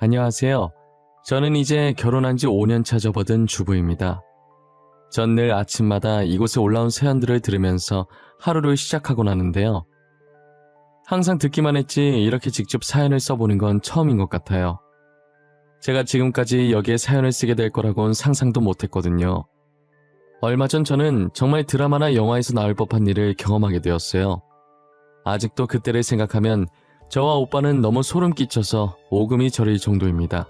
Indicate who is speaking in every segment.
Speaker 1: 안녕하세요. 저는 이제 결혼한 지 5년 차 접어든 주부입니다. 전 늘 아침마다 이곳에 올라온 사연들을 들으면서 하루를 시작하곤 하는데요. 항상 듣기만 했지 이렇게 직접 사연을 써보는 건 처음인 것 같아요. 제가 지금까지 여기에 사연을 쓰게 될 거라고는 상상도 못했거든요. 얼마 전 저는 정말 드라마나 영화에서 나올 법한 일을 경험하게 되었어요. 아직도 그때를 생각하면 저와 오빠는 너무 소름 끼쳐서 오금이 저릴 정도입니다.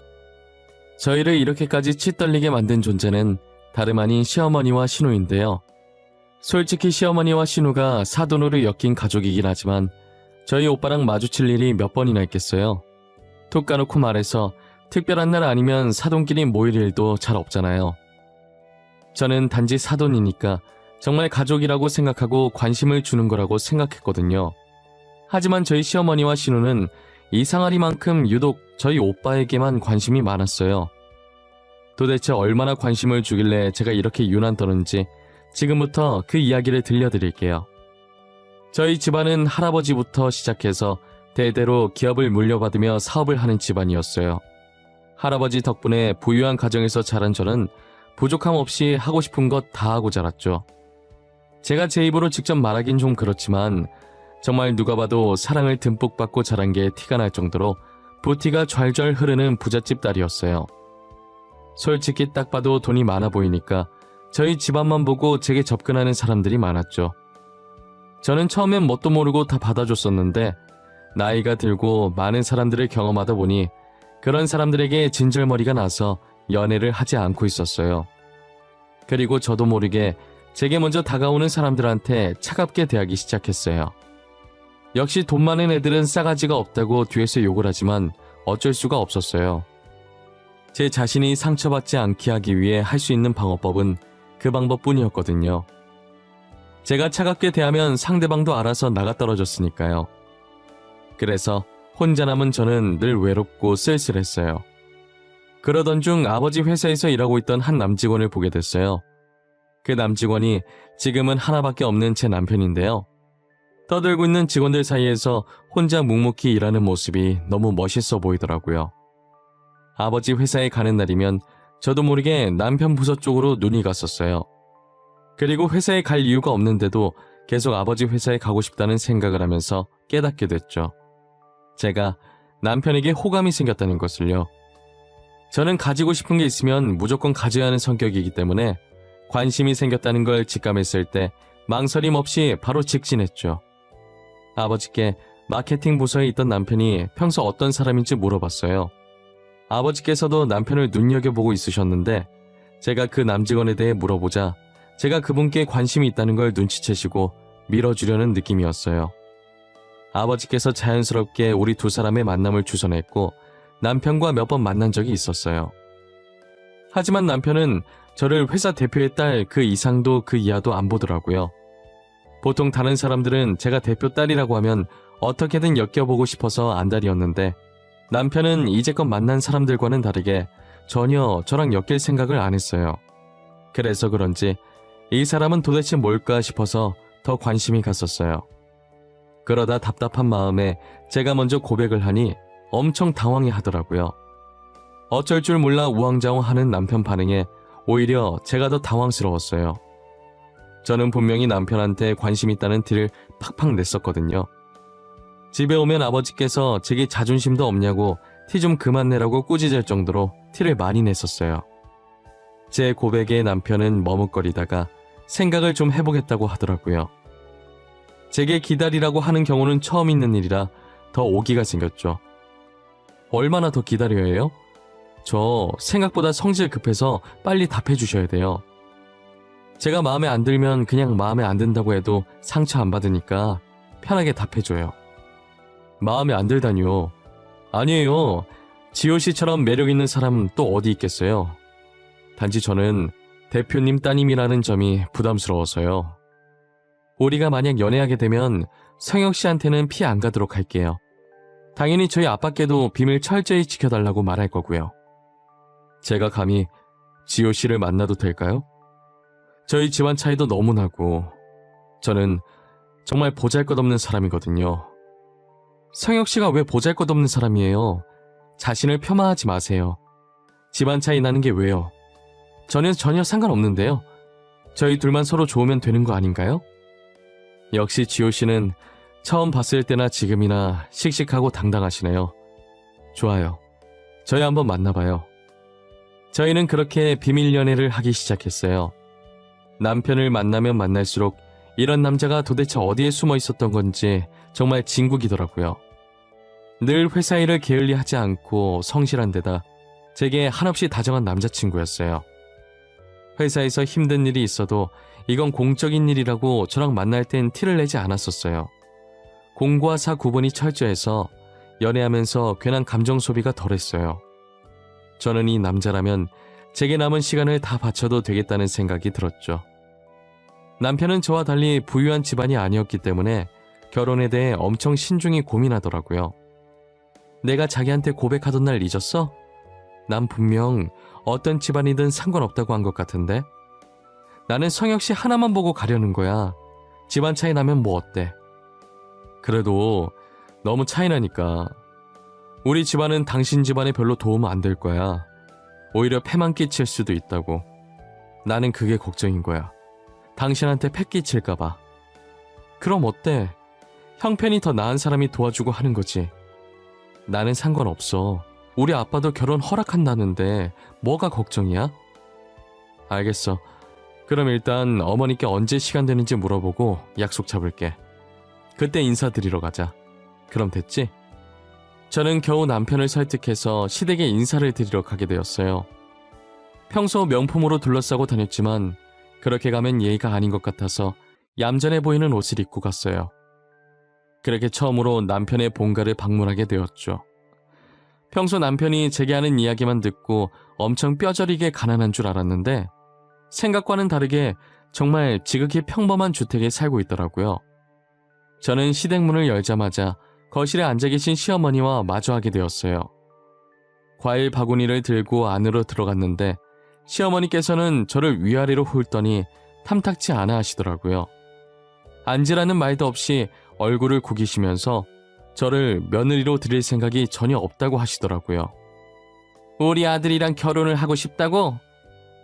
Speaker 1: 저희를 이렇게까지 치떨리게 만든 존재는 다름 아닌 시어머니와 신우인데요. 솔직히 시어머니와 신우가 사돈으로 엮인 가족이긴 하지만 저희 오빠랑 마주칠 일이 몇 번이나 있겠어요. 툭 까놓고 말해서 특별한 날 아니면 사돈끼리 모일 일도 잘 없잖아요. 저는 단지 사돈이니까 정말 가족이라고 생각하고 관심을 주는 거라고 생각했거든요. 하지만 저희 시어머니와 신우는 이상하리만큼 유독 저희 오빠에게만 관심이 많았어요. 도대체 얼마나 관심을 주길래 제가 이렇게 유난 떠는지 지금부터 그 이야기를 들려드릴게요. 저희 집안은 할아버지부터 시작해서 대대로 기업을 물려받으며 사업을 하는 집안이었어요. 할아버지 덕분에 부유한 가정에서 자란 저는 부족함 없이 하고 싶은 것 다 하고 자랐죠. 제가 제 입으로 직접 말하긴 좀 그렇지만 정말 누가 봐도 사랑을 듬뿍 받고 자란 게 티가 날 정도로 부티가 좔좔 흐르는 부잣집 딸이었어요. 솔직히 딱 봐도 돈이 많아 보이니까 저희 집안만 보고 제게 접근하는 사람들이 많았죠. 저는 처음엔 뭣도 모르고 다 받아줬었는데 나이가 들고 많은 사람들을 경험하다 보니 그런 사람들에게 진절머리가 나서 연애를 하지 않고 있었어요. 그리고 저도 모르게 제게 먼저 다가오는 사람들한테 차갑게 대하기 시작했어요. 역시 돈 많은 애들은 싸가지가 없다고 뒤에서 욕을 하지만 어쩔 수가 없었어요. 제 자신이 상처받지 않게 하기 위해 할 수 있는 방어법은 그 방법뿐이었거든요. 제가 차갑게 대하면 상대방도 알아서 나가 떨어졌으니까요. 그래서 혼자 남은 저는 늘 외롭고 쓸쓸했어요. 그러던 중 아버지 회사에서 일하고 있던 한 남직원을 보게 됐어요. 그 남직원이 지금은 하나밖에 없는 제 남편인데요. 떠들고 있는 직원들 사이에서 혼자 묵묵히 일하는 모습이 너무 멋있어 보이더라고요. 아버지 회사에 가는 날이면 저도 모르게 남편 부서 쪽으로 눈이 갔었어요. 그리고 회사에 갈 이유가 없는데도 계속 아버지 회사에 가고 싶다는 생각을 하면서 깨닫게 됐죠. 제가 남편에게 호감이 생겼다는 것을요. 저는 가지고 싶은 게 있으면 무조건 가져야 하는 성격이기 때문에 관심이 생겼다는 걸 직감했을 때 망설임 없이 바로 직진했죠. 아버지께 마케팅 부서에 있던 남편이 평소 어떤 사람인지 물어봤어요. 아버지께서도 남편을 눈여겨보고 있으셨는데 제가 그 남직원에 대해 물어보자 제가 그분께 관심이 있다는 걸 눈치채시고 밀어주려는 느낌이었어요. 아버지께서 자연스럽게 우리 두 사람의 만남을 주선했고 남편과 몇 번 만난 적이 있었어요. 하지만 남편은 저를 회사 대표의 딸 그 이상도 그 이하도 안 보더라고요. 보통 다른 사람들은 제가 대표 딸이라고 하면 어떻게든 엮여보고 싶어서 안달이었는데 남편은 이제껏 만난 사람들과는 다르게 전혀 저랑 엮일 생각을 안 했어요. 그래서 그런지 이 사람은 도대체 뭘까 싶어서 더 관심이 갔었어요. 그러다 답답한 마음에 제가 먼저 고백을 하니 엄청 당황해 하더라고요. 어쩔 줄 몰라 우왕좌왕 하는 남편 반응에 오히려 제가 더 당황스러웠어요. 저는 분명히 남편한테 관심 있다는 티를 팍팍 냈었거든요. 집에 오면 아버지께서 제게 자존심도 없냐고 티 좀 그만 내라고 꾸짖을 정도로 티를 많이 냈었어요. 제 고백에 남편은 머뭇거리다가 생각을 좀 해보겠다고 하더라고요. 제게 기다리라고 하는 경우는 처음 있는 일이라 더 오기가 생겼죠. 얼마나 더 기다려야 해요? 저 생각보다 성질 급해서 빨리 답해 주셔야 돼요. 제가 마음에 안 들면 그냥 마음에 안 든다고 해도 상처 안 받으니까 편하게 답해줘요. 마음에 안 들다니요. 아니에요. 지호 씨처럼 매력 있는 사람 또 어디 있겠어요. 단지 저는 대표님 따님이라는 점이 부담스러워서요. 우리가 만약 연애하게 되면 성혁 씨한테는 피 안 가도록 할게요. 당연히 저희 아빠께도 비밀 철저히 지켜달라고 말할 거고요. 제가 감히 지호 씨를 만나도 될까요? 저희 집안 차이도 너무 나고 저는 정말 보잘것없는 사람이거든요. 성혁 씨가 왜 보잘것없는 사람이에요? 자신을 폄하하지 마세요. 집안 차이 나는 게 왜요? 저는 전혀 상관없는데요. 저희 둘만 서로 좋으면 되는 거 아닌가요? 역시 지호 씨는 처음 봤을 때나 지금이나 씩씩하고 당당하시네요. 좋아요. 저희 한번 만나봐요. 저희는 그렇게 비밀 연애를 하기 시작했어요. 남편을 만나면 만날수록 이런 남자가 도대체 어디에 숨어 있었던 건지 정말 진국이더라고요. 늘 회사 일을 게을리 하지 않고 성실한 데다 제게 한없이 다정한 남자친구였어요. 회사에서 힘든 일이 있어도 이건 공적인 일이라고 저랑 만날 땐 티를 내지 않았었어요. 공과 사 구분이 철저해서 연애하면서 괜한 감정 소비가 덜했어요. 저는 이 남자라면 제게 남은 시간을 다 바쳐도 되겠다는 생각이 들었죠. 남편은 저와 달리 부유한 집안이 아니었기 때문에 결혼에 대해 엄청 신중히 고민하더라고요. 내가 자기한테 고백하던 날 잊었어? 난 분명 어떤 집안이든 상관없다고 한 것 같은데? 나는 성혁 씨 하나만 보고 가려는 거야. 집안 차이 나면 뭐 어때? 그래도 너무 차이 나니까. 우리 집안은 당신 집안에 별로 도움 안 될 거야. 오히려 패만 끼칠 수도 있다고. 나는 그게 걱정인 거야. 당신한테 패 끼칠까봐. 그럼 어때? 형편이 더 나은 사람이 도와주고 하는 거지. 나는 상관없어. 우리 아빠도 결혼 허락한다는데 뭐가 걱정이야? 알겠어. 그럼 일단 어머니께 언제 시간 되는지 물어보고 약속 잡을게. 그때 인사드리러 가자. 그럼 됐지? 저는 겨우 남편을 설득해서 시댁에 인사를 드리러 가게 되었어요. 평소 명품으로 둘러싸고 다녔지만 그렇게 가면 예의가 아닌 것 같아서 얌전해 보이는 옷을 입고 갔어요. 그렇게 처음으로 남편의 본가를 방문하게 되었죠. 평소 남편이 제게 하는 이야기만 듣고 엄청 뼈저리게 가난한 줄 알았는데 생각과는 다르게 정말 지극히 평범한 주택에 살고 있더라고요. 저는 시댁 문을 열자마자 거실에 앉아 계신 시어머니와 마주하게 되었어요. 과일 바구니를 들고 안으로 들어갔는데 시어머니께서는 저를 위아래로 훑더니 탐탁치 않아 하시더라고요. 앉으라는 말도 없이 얼굴을 구기시면서 저를 며느리로 드릴 생각이 전혀 없다고 하시더라고요. 우리 아들이랑 결혼을 하고 싶다고?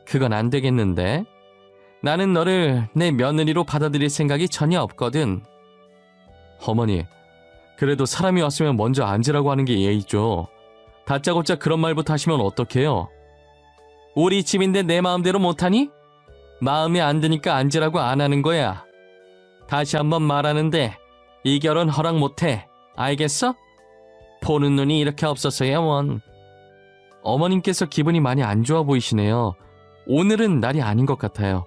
Speaker 1: 그건 안 되겠는데. 나는 너를 내 며느리로 받아들일 생각이 전혀 없거든. 어머니, 그래도 사람이 왔으면 먼저 앉으라고 하는 게 예의죠. 다짜고짜 그런 말부터 하시면 어떡해요? 우리 집인데 내 마음대로 못하니? 마음에 안 드니까 앉으라고 안 하는 거야. 다시 한번 말하는데 이 결혼 허락 못해. 알겠어? 보는 눈이 이렇게 없었어야 원. 어머님께서 기분이 많이 안 좋아 보이시네요. 오늘은 날이 아닌 것 같아요.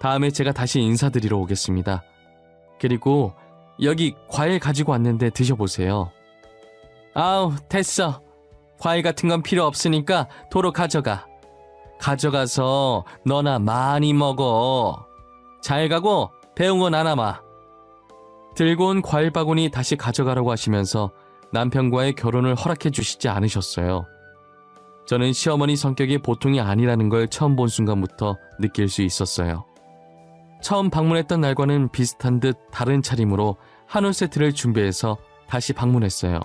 Speaker 1: 다음에 제가 다시 인사드리러 오겠습니다. 그리고 여기 과일 가지고 왔는데 드셔보세요. 아우, 됐어. 과일 같은 건 필요 없으니까 도로 가져가. 가져가서 너나 많이 먹어. 잘 가고 배운 건 안 남아. 들고 온 과일 바구니 다시 가져가라고 하시면서 남편과의 결혼을 허락해 주시지 않으셨어요. 저는 시어머니 성격이 보통이 아니라는 걸 처음 본 순간부터 느낄 수 있었어요. 처음 방문했던 날과는 비슷한 듯 다른 차림으로 한올 세트를 준비해서 다시 방문했어요.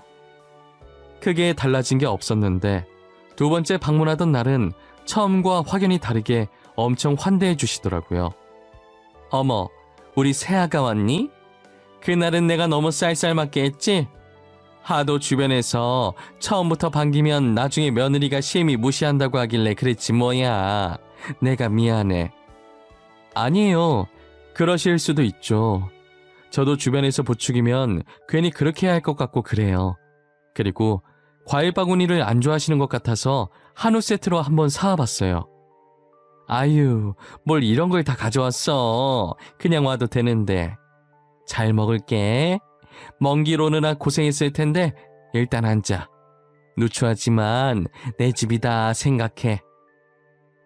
Speaker 1: 크게 달라진 게 없었는데 두 번째 방문하던 날은 처음과 확연히 다르게 엄청 환대해 주시더라고요. 어머, 우리 새아가 왔니? 그날은 내가 너무 쌀쌀맞게 했지? 하도 주변에서 처음부터 반기면 나중에 며느리가 심히 무시한다고 하길래 그랬지 뭐야. 내가 미안해. 아니에요. 그러실 수도 있죠. 저도 주변에서 부추기면 괜히 그렇게 할 것 같고 그래요. 그리고 과일 바구니를 안 좋아하시는 것 같아서 한우 세트로 한번 사와봤어요. 아유, 뭘 이런 걸 다 가져왔어. 그냥 와도 되는데. 잘 먹을게. 먼 길 오느라 고생했을 텐데 일단 앉아. 누추하지만 내 집이다 생각해.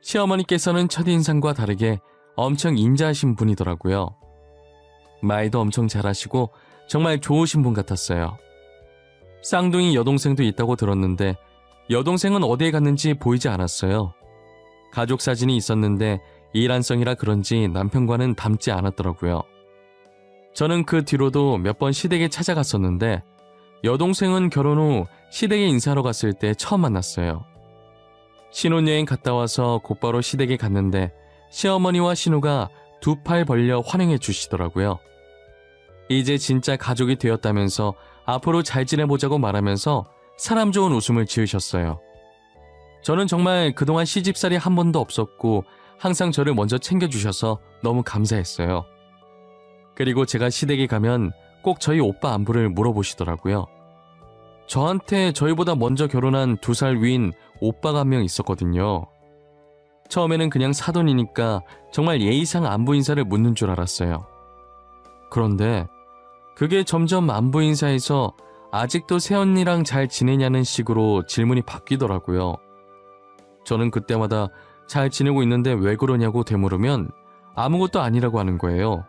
Speaker 1: 시어머니께서는 첫인상과 다르게 엄청 인자하신 분이더라고요. 말도 엄청 잘하시고 정말 좋으신 분 같았어요. 쌍둥이 여동생도 있다고 들었는데 여동생은 어디에 갔는지 보이지 않았어요. 가족 사진이 있었는데 이란성이라 그런지 남편과는 닮지 않았더라고요. 저는 그 뒤로도 몇 번 시댁에 찾아갔었는데 여동생은 결혼 후 시댁에 인사하러 갔을 때 처음 만났어요. 신혼여행 갔다 와서 곧바로 시댁에 갔는데 시어머니와 신우가 두 팔 벌려 환영해 주시더라고요. 이제 진짜 가족이 되었다면서 앞으로 잘 지내보자고 말하면서 사람 좋은 웃음을 지으셨어요. 저는 정말 그동안 시집살이 한 번도 없었고 항상 저를 먼저 챙겨주셔서 너무 감사했어요. 그리고 제가 시댁에 가면 꼭 저희 오빠 안부를 물어보시더라고요. 저한테 저희보다 먼저 결혼한 두 살 위인 오빠가 한 명 있었거든요. 처음에는 그냥 사돈이니까 정말 예의상 안부 인사를 묻는 줄 알았어요. 그런데 그게 점점 안부 인사에서 아직도 새언니랑 잘 지내냐는 식으로 질문이 바뀌더라고요. 저는 그때마다 잘 지내고 있는데 왜 그러냐고 되물으면 아무것도 아니라고 하는 거예요.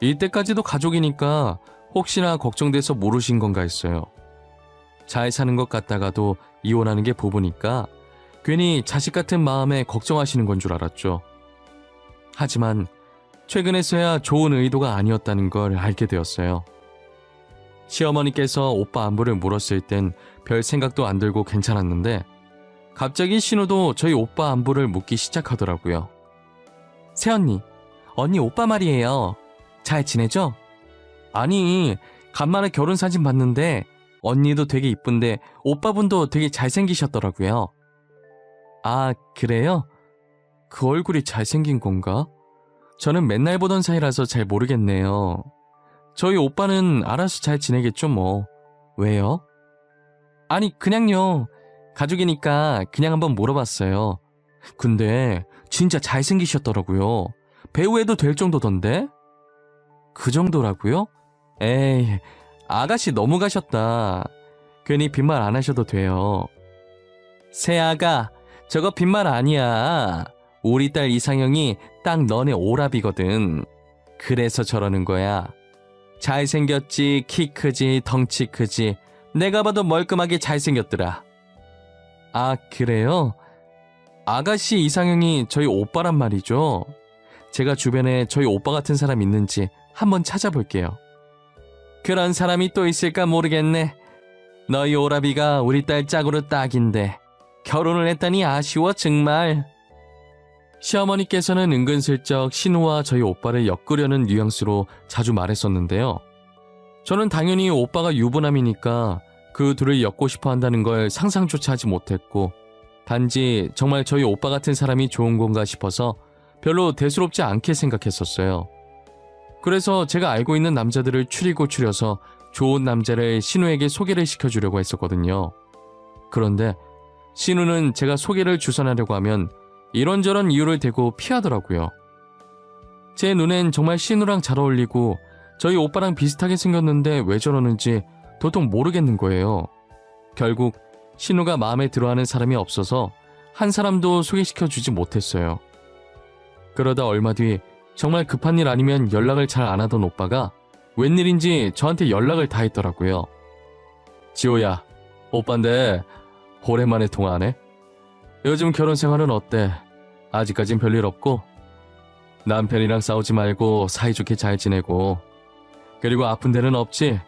Speaker 1: 이때까지도 가족이니까 혹시나 걱정돼서 모르신 건가 했어요. 잘 사는 것 같다가도 이혼하는 게 부부니까 괜히 자식 같은 마음에 걱정하시는 건 줄 알았죠. 하지만 최근에서야 좋은 의도가 아니었다는 걸 알게 되었어요. 시어머니께서 오빠 안부를 물었을 땐 별 생각도 안 들고 괜찮았는데 갑자기 신우도 저희 오빠 안부를 묻기 시작하더라고요. 새언니, 언니 오빠 말이에요. 잘 지내죠? 아니, 간만에 결혼 사진 봤는데 언니도 되게 이쁜데 오빠분도 되게 잘생기셨더라고요. 아, 그래요? 그 얼굴이 잘생긴 건가? 저는 맨날 보던 사이라서 잘 모르겠네요. 저희 오빠는 알아서 잘 지내겠죠, 뭐. 왜요? 아니, 그냥요. 가족이니까 그냥 한번 물어봤어요. 근데 진짜 잘생기셨더라고요. 배우해도 될 정도던데? 그 정도라고요? 에이, 아가씨 너무 가셨다. 괜히 빈말 안 하셔도 돼요. 새아가, 저거 빈말 아니야. 우리 딸 이상형이 딱 너네 오랍이거든. 그래서 저러는 거야. 잘생겼지, 키 크지, 덩치 크지. 내가 봐도 멀끔하게 잘생겼더라. 아, 그래요? 아가씨 이상형이 저희 오빠란 말이죠. 제가 주변에 저희 오빠 같은 사람 있는지 한번 찾아볼게요. 그런 사람이 또 있을까 모르겠네. 너희 오라비가 우리 딸 짝으로 딱인데 결혼을 했다니 아쉬워 정말. 시어머니께서는 은근슬쩍 신우와 저희 오빠를 엮으려는 뉘앙스로 자주 말했었는데요. 저는 당연히 오빠가 유부남이니까 그 둘을 엮고 싶어 한다는 걸 상상조차 하지 못했고, 단지 정말 저희 오빠 같은 사람이 좋은 건가 싶어서 별로 대수롭지 않게 생각했었어요. 그래서 제가 알고 있는 남자들을 추리고 추려서 좋은 남자를 신우에게 소개를 시켜주려고 했었거든요. 그런데 신우는 제가 소개를 주선하려고 하면 이런저런 이유를 대고 피하더라고요. 제 눈엔 정말 신우랑 잘 어울리고 저희 오빠랑 비슷하게 생겼는데 왜 저러는지 도통 모르겠는 거예요. 결국 신우가 마음에 들어하는 사람이 없어서 한 사람도 소개시켜 주지 못했어요. 그러다 얼마 뒤 정말 급한 일 아니면 연락을 잘 안 하던 오빠가 웬일인지 저한테 연락을 다 했더라고요. 지호야, 오빠인데 오랜만에 통화하네. 요즘 결혼 생활은 어때? 아직까진 별일 없고? 남편이랑 싸우지 말고 사이좋게 잘 지내고. 그리고 아픈 데는 없지?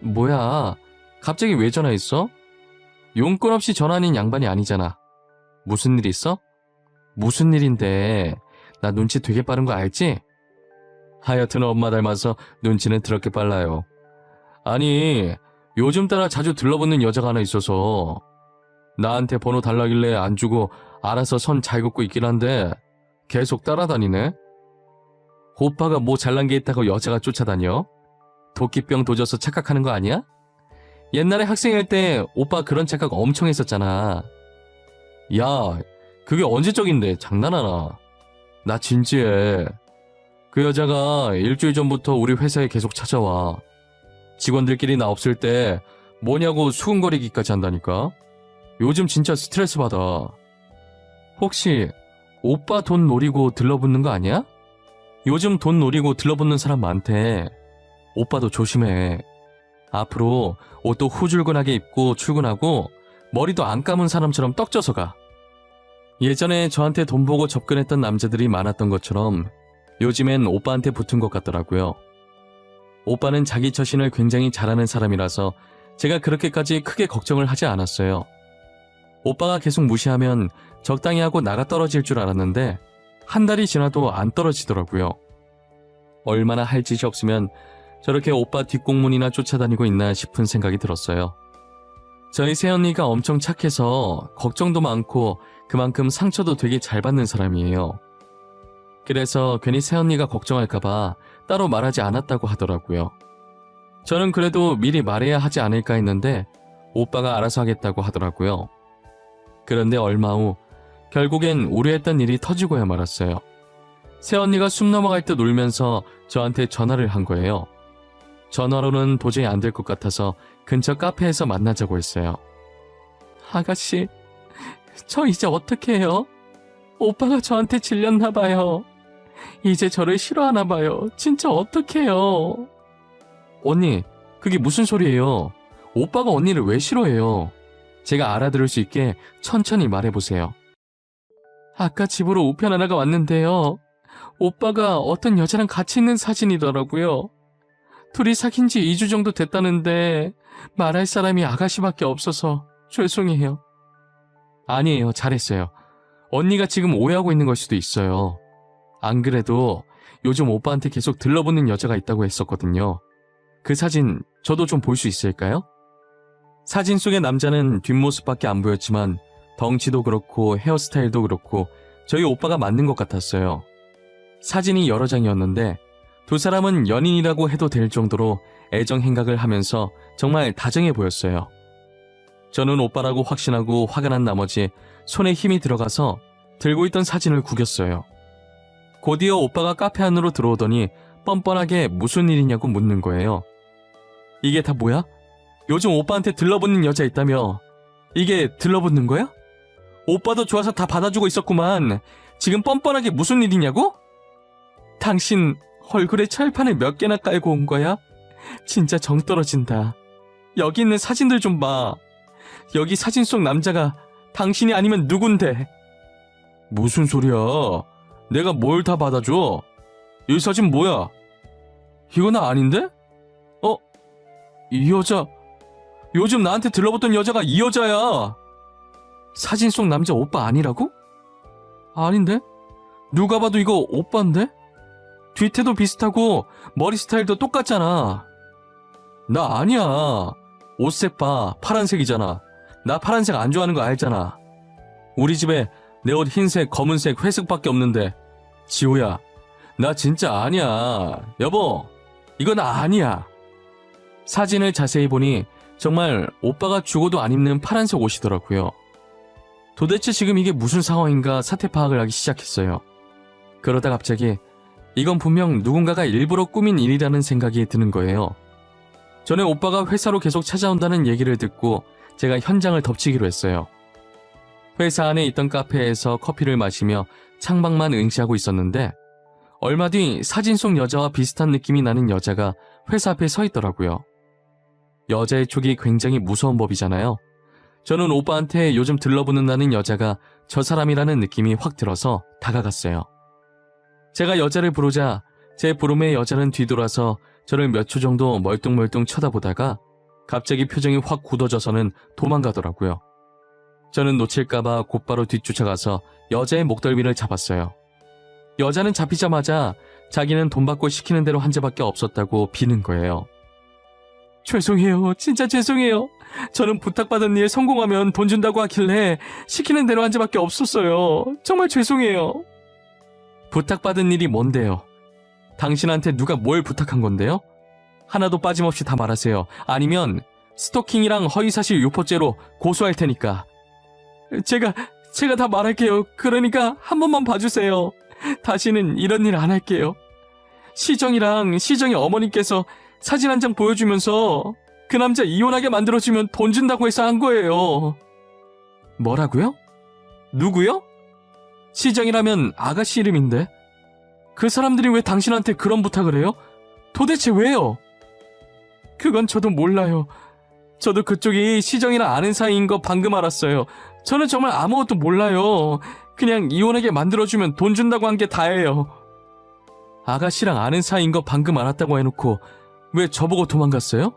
Speaker 1: 뭐야, 갑자기 왜 전화했어? 용건 없이 전화하는 양반이 아니잖아. 무슨 일 있어? 무슨 일인데? 나 눈치 되게 빠른 거 알지? 하여튼 엄마 닮아서 눈치는 더럽게 빨라요. 아니, 요즘 따라 자주 들러붙는 여자가 하나 있어서 나한테 번호 달라길래 안 주고 알아서 선 잘 긋고 있긴 한데 계속 따라다니네. 오빠가 뭐 잘난 게 있다고 여자가 쫓아다녀? 도끼병 도져서 착각하는 거 아니야? 옛날에 학생일 때 오빠 그런 착각 엄청 했었잖아. 야, 그게 언제적인데 장난하나? 나 진지해. 그 여자가 일주일 전부터 우리 회사에 계속 찾아와. 직원들끼리 나 없을 때 뭐냐고 수근거리기까지 한다니까? 요즘 진짜 스트레스 받아. 혹시 오빠 돈 노리고 들러붙는 거 아니야? 요즘 돈 노리고 들러붙는 사람 많대. 오빠도 조심해. 앞으로 옷도 후줄근하게 입고 출근하고 머리도 안 감은 사람처럼 떡져서 가. 예전에 저한테 돈 보고 접근했던 남자들이 많았던 것처럼 요즘엔 오빠한테 붙은 것 같더라고요. 오빠는 자기 처신을 굉장히 잘하는 사람이라서 제가 그렇게까지 크게 걱정을 하지 않았어요. 오빠가 계속 무시하면 적당히 하고 나가 떨어질 줄 알았는데 한 달이 지나도 안 떨어지더라고요. 얼마나 할 짓이 없으면 저렇게 오빠 뒷공문이나 쫓아다니고 있나 싶은 생각이 들었어요. 저희 새언니가 엄청 착해서 걱정도 많고 그만큼 상처도 되게 잘 받는 사람이에요. 그래서 괜히 새언니가 걱정할까봐 따로 말하지 않았다고 하더라고요. 저는 그래도 미리 말해야 하지 않을까 했는데 오빠가 알아서 하겠다고 하더라고요. 그런데 얼마 후 결국엔 우려했던 일이 터지고야 말았어요. 새언니가 숨 넘어갈 듯 울면서 저한테 전화를 한 거예요. 전화로는 도저히 안 될 것 같아서 근처 카페에서 만나자고 했어요. 아가씨, 저 이제 어떻게 해요? 오빠가 저한테 질렸나 봐요. 이제 저를 싫어하나 봐요. 진짜 어떡해요? 언니, 그게 무슨 소리예요? 오빠가 언니를 왜 싫어해요? 제가 알아들을 수 있게 천천히 말해보세요. 아까 집으로 우편 하나가 왔는데요. 오빠가 어떤 여자랑 같이 있는 사진이더라고요. 둘이 사귄 지 2주 정도 됐다는데 말할 사람이 아가씨밖에 없어서 죄송해요. 아니에요. 잘했어요. 언니가 지금 오해하고 있는 걸 수도 있어요. 안 그래도 요즘 오빠한테 계속 들러붙는 여자가 있다고 했었거든요. 그 사진 저도 좀 볼 수 있을까요? 사진 속의 남자는 뒷모습밖에 안 보였지만 덩치도 그렇고 헤어스타일도 그렇고 저희 오빠가 맞는 것 같았어요. 사진이 여러 장이었는데 두 사람은 연인이라고 해도 될 정도로 애정 행각을 하면서 정말 다정해 보였어요. 저는 오빠라고 확신하고 화가 난 나머지 손에 힘이 들어가서 들고 있던 사진을 구겼어요. 곧이어 오빠가 카페 안으로 들어오더니 뻔뻔하게 무슨 일이냐고 묻는 거예요. 이게 다 뭐야? 요즘 오빠한테 들러붙는 여자 있다며. 이게 들러붙는 거야? 오빠도 좋아서 다 받아주고 있었구만. 지금 뻔뻔하게 무슨 일이냐고? 당신 얼굴에 철판을 몇 개나 깔고 온 거야? 진짜 정 떨어진다. 여기 있는 사진들 좀 봐. 여기 사진 속 남자가 당신이 아니면 누군데? 무슨 소리야? 내가 뭘 다 받아줘? 이 사진 뭐야? 이거 나 아닌데? 어? 이 여자 요즘 나한테 들러붙던 여자가 이 여자야. 사진 속 남자 오빠 아니라고? 아닌데? 누가 봐도 이거 오빠인데? 뒤태도 비슷하고 머리 스타일도 똑같잖아. 나 아니야. 옷색 봐. 파란색이잖아. 나 파란색 안 좋아하는 거 알잖아. 우리 집에 내 옷 흰색, 검은색, 회색밖에 없는데. 지호야. 나 진짜 아니야. 여보. 나 아니야. 사진을 자세히 보니 정말 오빠가 죽어도 안 입는 파란색 옷이더라고요. 도대체 지금 이게 무슨 상황인가 사태 파악을 하기 시작했어요. 그러다 갑자기 이건 분명 누군가가 일부러 꾸민 일이라는 생각이 드는 거예요. 전에 오빠가 회사로 계속 찾아온다는 얘기를 듣고 제가 현장을 덮치기로 했어요. 회사 안에 있던 카페에서 커피를 마시며 창밖만 응시하고 있었는데 얼마 뒤 사진 속 여자와 비슷한 느낌이 나는 여자가 회사 앞에 서 있더라고요. 여자의 촉이 굉장히 무서운 법이잖아요. 저는 오빠한테 요즘 들러붙는다는 여자가 저 사람이라는 느낌이 확 들어서 다가갔어요. 제가 여자를 부르자 제 부름에 여자는 뒤돌아서 저를 몇 초 정도 멀뚱멀뚱 쳐다보다가 갑자기 표정이 확 굳어져서는 도망가더라고요. 저는 놓칠까봐 곧바로 뒤쫓아가서 여자의 목덜미를 잡았어요. 여자는 잡히자마자 자기는 돈 받고 시키는 대로 한 자밖에 없었다고 비는 거예요. 죄송해요. 진짜 죄송해요. 저는 부탁받은 일 성공하면 돈 준다고 하길래 시키는 대로 한 자밖에 없었어요. 정말 죄송해요. 부탁받은 일이 뭔데요? 당신한테 누가 뭘 부탁한 건데요? 하나도 빠짐없이 다 말하세요. 아니면 스토킹이랑 허위사실 유포죄로 고소할 테니까. 제가 제가 다 말할게요. 그러니까 한 번만 봐주세요. 다시는 이런 일 안 할게요. 시정이랑 시정의 어머니께서 사진 한 장 보여주면서 그 남자 이혼하게 만들어주면 돈 준다고 해서 한 거예요. 뭐라고요? 누구요? 시정이라면 아가씨 이름인데. 그 사람들이 왜 당신한테 그런 부탁을 해요? 도대체 왜요? 그건 저도 몰라요. 저도 그쪽이 시정이랑 아는 사이인 거 방금 알았어요. 저는 정말 아무것도 몰라요. 그냥 이혼하게 만들어주면 돈 준다고 한 게 다예요. 아가씨랑 아는 사이인 거 방금 알았다고 해놓고 왜 저보고 도망갔어요?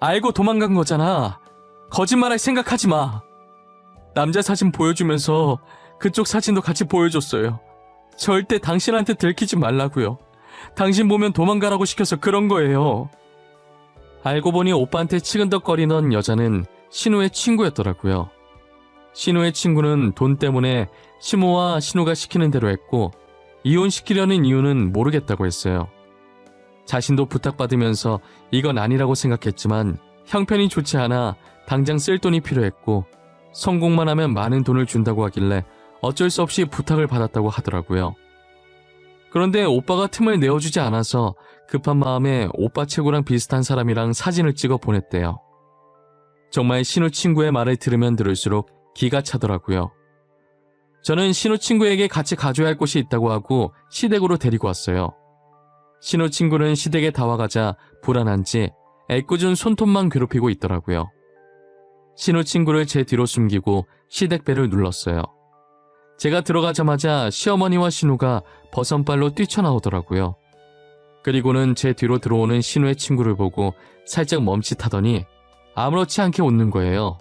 Speaker 1: 알고 도망간 거잖아. 거짓말할 생각하지 마. 남자 사진 보여주면서 그쪽 사진도 같이 보여줬어요. 절대 당신한테 들키지 말라고요. 당신 보면 도망가라고 시켜서 그런 거예요. 알고 보니 오빠한테 치근덕거리던 여자는 신우의 친구였더라고요. 신우의 친구는 돈 때문에 시모와 신우가 시키는 대로 했고 이혼시키려는 이유는 모르겠다고 했어요. 자신도 부탁받으면서 이건 아니라고 생각했지만 형편이 좋지 않아 당장 쓸 돈이 필요했고 성공만 하면 많은 돈을 준다고 하길래 어쩔 수 없이 부탁을 받았다고 하더라고요. 그런데 오빠가 틈을 내어주지 않아서 급한 마음에 오빠 최고랑 비슷한 사람이랑 사진을 찍어 보냈대요. 정말 신우 친구의 말을 들으면 들을수록 기가 차더라고요. 저는 신우 친구에게 같이 가줘야 할 곳이 있다고 하고 시댁으로 데리고 왔어요. 신우 친구는 시댁에 다 와가자 불안한지 애꿎은 손톱만 괴롭히고 있더라고요. 신우 친구를 제 뒤로 숨기고 시댁배를 눌렀어요. 제가 들어가자마자 시어머니와 신우가 버선발로 뛰쳐나오더라고요. 그리고는 제 뒤로 들어오는 신우의 친구를 보고 살짝 멈칫하더니 아무렇지 않게 웃는 거예요.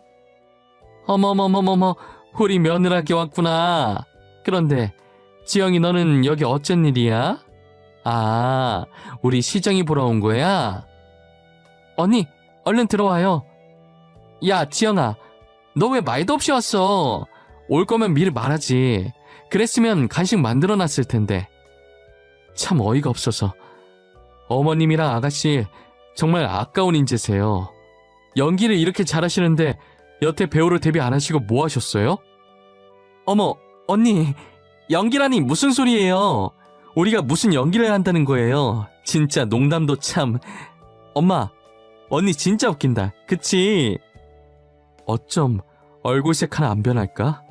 Speaker 1: 어머머머머머, 우리 며느라기 왔구나. 그런데 지영이 너는 여기 어쩐 일이야? 아, 우리 시정이 보러 온 거야? 언니, 얼른 들어와요. 야, 지영아, 너 왜 말도 없이 왔어? 올 거면 미리 말하지. 그랬으면 간식 만들어 놨을 텐데. 참 어이가 없어서. 어머님이랑 아가씨 정말 아까운 인재세요. 연기를 이렇게 잘하시는데 여태 배우로 데뷔 안 하시고 뭐 하셨어요? 어머, 언니, 연기라니 무슨 소리예요? 우리가 무슨 연기를 한다는 거예요? 진짜 농담도 참. 엄마, 언니 진짜 웃긴다. 그치? 어쩜 얼굴색 하나 안 변할까?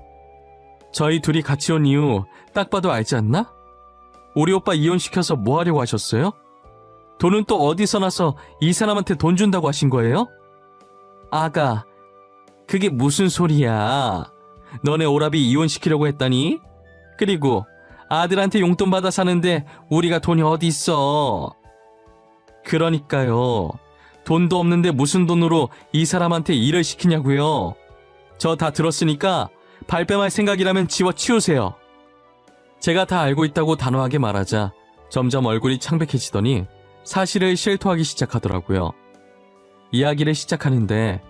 Speaker 1: 저희 둘이 같이 온 이유 딱 봐도 알지 않나? 우리 오빠 이혼시켜서 뭐 하려고 하셨어요? 돈은 또 어디서 나서 이 사람한테 돈 준다고 하신 거예요? 아가, 그게 무슨 소리야? 너네 오라비 이혼시키려고 했다니? 그리고 아들한테 용돈 받아 사는데 우리가 돈이 어디 있어? 그러니까요. 돈도 없는데 무슨 돈으로 이 사람한테 일을 시키냐고요. 저 다 들었으니까 발뺌할 생각이라면 지워 치우세요. 제가 다 알고 있다고 단호하게 말하자 점점 얼굴이 창백해지더니 사실을 실토하기 시작하더라고요. 이야기를 시작하는데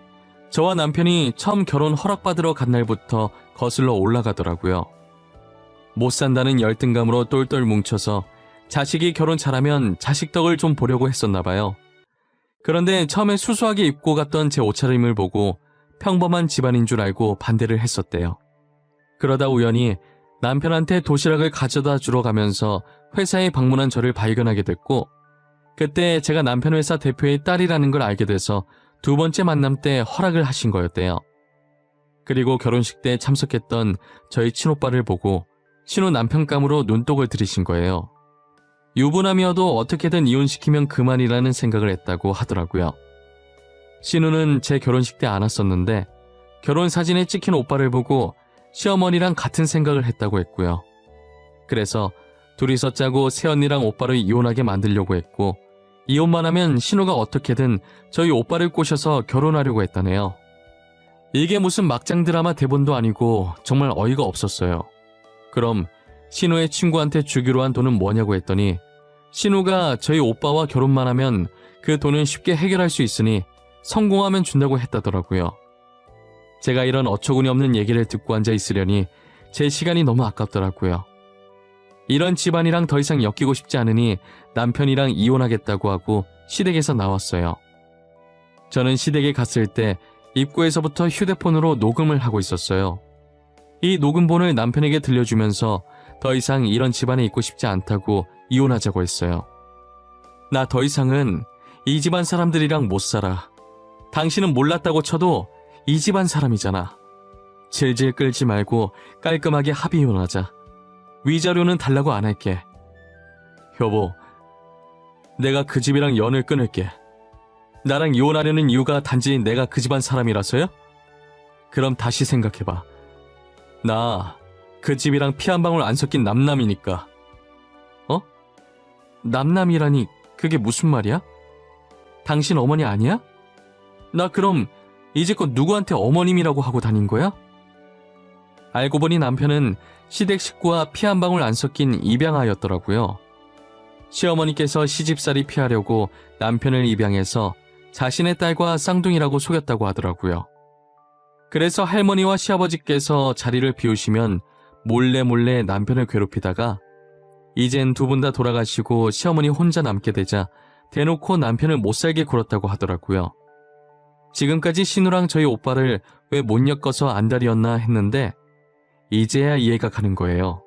Speaker 1: 저와 남편이 처음 결혼 허락받으러 간 날부터 거슬러 올라가더라고요. 못 산다는 열등감으로 똘똘 뭉쳐서 자식이 결혼 잘하면 자식 덕을 좀 보려고 했었나 봐요. 그런데 처음에 수수하게 입고 갔던 제 옷차림을 보고 평범한 집안인 줄 알고 반대를 했었대요. 그러다 우연히 남편한테 도시락을 가져다 주러 가면서 회사에 방문한 저를 발견하게 됐고, 그때 제가 남편 회사 대표의 딸이라는 걸 알게 돼서 두 번째 만남 때 허락을 하신 거였대요. 그리고 결혼식 때 참석했던 저희 친오빠를 보고 신우 남편감으로 눈독을 들이신 거예요. 유부남이어도 어떻게든 이혼시키면 그만이라는 생각을 했다고 하더라고요. 신우는 제 결혼식 때 안 왔었는데 결혼 사진에 찍힌 오빠를 보고 시어머니랑 같은 생각을 했다고 했고요. 그래서 둘이서 짜고 새언니랑 오빠를 이혼하게 만들려고 했고 이혼만 하면 신우가 어떻게든 저희 오빠를 꼬셔서 결혼하려고 했다네요. 이게 무슨 막장 드라마 대본도 아니고 정말 어이가 없었어요. 그럼 신우의 친구한테 주기로 한 돈은 뭐냐고 했더니 신우가 저희 오빠와 결혼만 하면 그 돈은 쉽게 해결할 수 있으니 성공하면 준다고 했다더라고요. 제가 이런 어처구니 없는 얘기를 듣고 앉아 있으려니 제 시간이 너무 아깝더라고요. 이런 집안이랑 더 이상 엮이고 싶지 않으니 남편이랑 이혼하겠다고 하고 시댁에서 나왔어요. 저는 시댁에 갔을 때 입구에서부터 휴대폰으로 녹음을 하고 있었어요. 이 녹음본을 남편에게 들려주면서 더 이상 이런 집안에 있고 싶지 않다고 이혼하자고 했어요. 나 더 이상은 이 집안 사람들이랑 못 살아. 당신은 몰랐다고 쳐도 이 집안 사람이잖아. 질질 끌지 말고 깔끔하게 합의 이혼하자. 위자료는 달라고 안 할게. 여보, 내가 그 집이랑 연을 끊을게. 나랑 이혼하려는 이유가 단지 내가 그 집안 사람이라서요? 그럼 다시 생각해봐. 나 그 집이랑 피 한 방울 안 섞인 남남이니까. 어? 남남이라니 그게 무슨 말이야? 당신 어머니 아니야? 나 그럼 이제껏 누구한테 어머님이라고 하고 다닌 거야? 알고 보니 남편은 시댁 식구와 피 한 방울 안 섞인 입양아였더라고요. 시어머니께서 시집살이 피하려고 남편을 입양해서 자신의 딸과 쌍둥이라고 속였다고 하더라고요. 그래서 할머니와 시아버지께서 자리를 비우시면 몰래 몰래 남편을 괴롭히다가 이젠 두 분 다 돌아가시고 시어머니 혼자 남게 되자 대놓고 남편을 못 살게 굴었다고 하더라고요. 지금까지 신우랑 저희 오빠를 왜 못 엮어서 안달이었나 했는데 이제야 이해가 가는 거예요.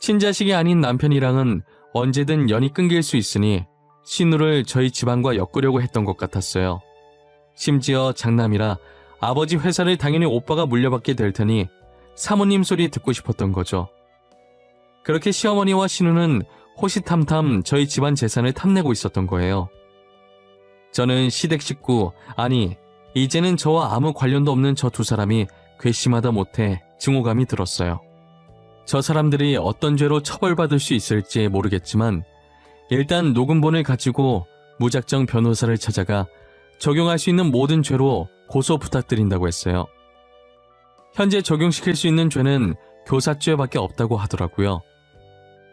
Speaker 1: 친자식이 아닌 남편이랑은 언제든 연이 끊길 수 있으니 신우를 저희 집안과 엮으려고 했던 것 같았어요. 심지어 장남이라 아버지 회사를 당연히 오빠가 물려받게 될 테니 사모님 소리 듣고 싶었던 거죠. 그렇게 시어머니와 신우는 호시탐탐 저희 집안 재산을 탐내고 있었던 거예요. 저는 시댁 식구, 아니, 이제는 저와 아무 관련도 없는 저 두 사람이 괘씸하다 못해 증오감이 들었어요. 저 사람들이 어떤 죄로 처벌받을 수 있을지 모르겠지만, 일단 녹음본을 가지고 무작정 변호사를 찾아가 적용할 수 있는 모든 죄로 고소 부탁드린다고 했어요. 현재 적용시킬 수 있는 죄는 교사죄밖에 없다고 하더라고요.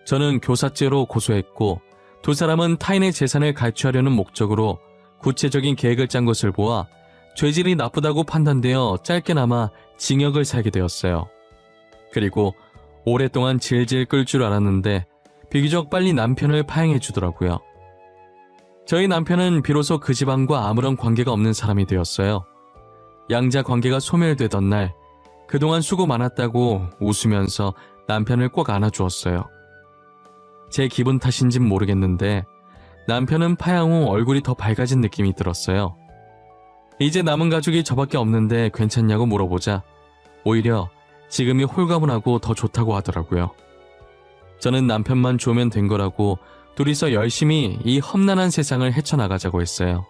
Speaker 1: 저는 교사죄로 고소했고 두 사람은 타인의 재산을 갈취하려는 목적으로 구체적인 계획을 짠 것을 보아 죄질이 나쁘다고 판단되어 짧게나마 징역을 살게 되었어요. 그리고 오랫동안 질질 끌 줄 알았는데 비교적 빨리 남편을 파행해 주더라고요. 저희 남편은 비로소 그 집안과 아무런 관계가 없는 사람이 되었어요. 양자 관계가 소멸되던 날 그동안 수고 많았다고 웃으면서 남편을 꼭 안아주었어요. 제 기분 탓인진 모르겠는데 남편은 파양 후 얼굴이 더 밝아진 느낌이 들었어요. 이제 남은 가족이 저밖에 없는데 괜찮냐고 물어보자 오히려 지금이 홀가분하고 더 좋다고 하더라고요. 저는 남편만 좋으면 된 거라고 둘이서 열심히 이 험난한 세상을 헤쳐나가자고 했어요.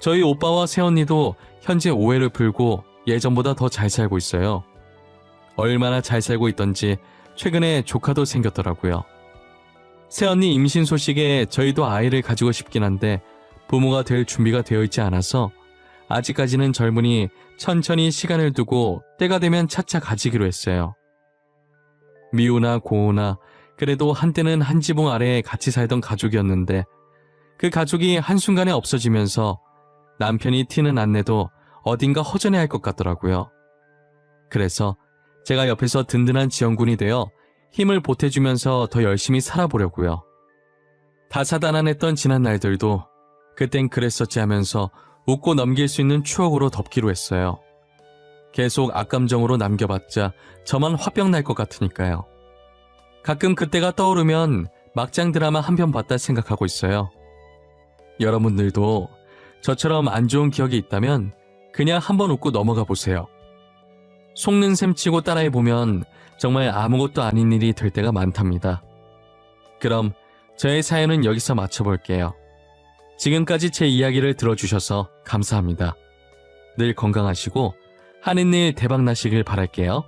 Speaker 1: 저희 오빠와 새언니도 현재 오해를 풀고 예전보다 더 잘 살고 있어요. 얼마나 잘 살고 있던지 최근에 조카도 생겼더라고요. 새언니 임신 소식에 저희도 아이를 가지고 싶긴 한데 부모가 될 준비가 되어 있지 않아서 아직까지는 젊으니 천천히 시간을 두고 때가 되면 차차 가지기로 했어요. 미우나 고우나 그래도 한때는 한 지붕 아래에 같이 살던 가족이었는데 그 가족이 한순간에 없어지면서 남편이 티는 안 내도 어딘가 허전해 할 것 같더라고요. 그래서 제가 옆에서 든든한 지원군이 되어 힘을 보태주면서 더 열심히 살아보려고요. 다사다난했던 지난 날들도 그땐 그랬었지 하면서 웃고 넘길 수 있는 추억으로 덮기로 했어요. 계속 악감정으로 남겨봤자 저만 화병 날 것 같으니까요. 가끔 그때가 떠오르면 막장 드라마 한 편 봤다 생각하고 있어요. 여러분들도 저처럼 안 좋은 기억이 있다면 그냥 한번 웃고 넘어가 보세요. 속는 셈 치고 따라해보면 정말 아무것도 아닌 일이 될 때가 많답니다. 그럼 저의 사연은 여기서 마쳐볼게요. 지금까지 제 이야기를 들어주셔서 감사합니다. 늘 건강하시고 하는 일 대박 나시길 바랄게요.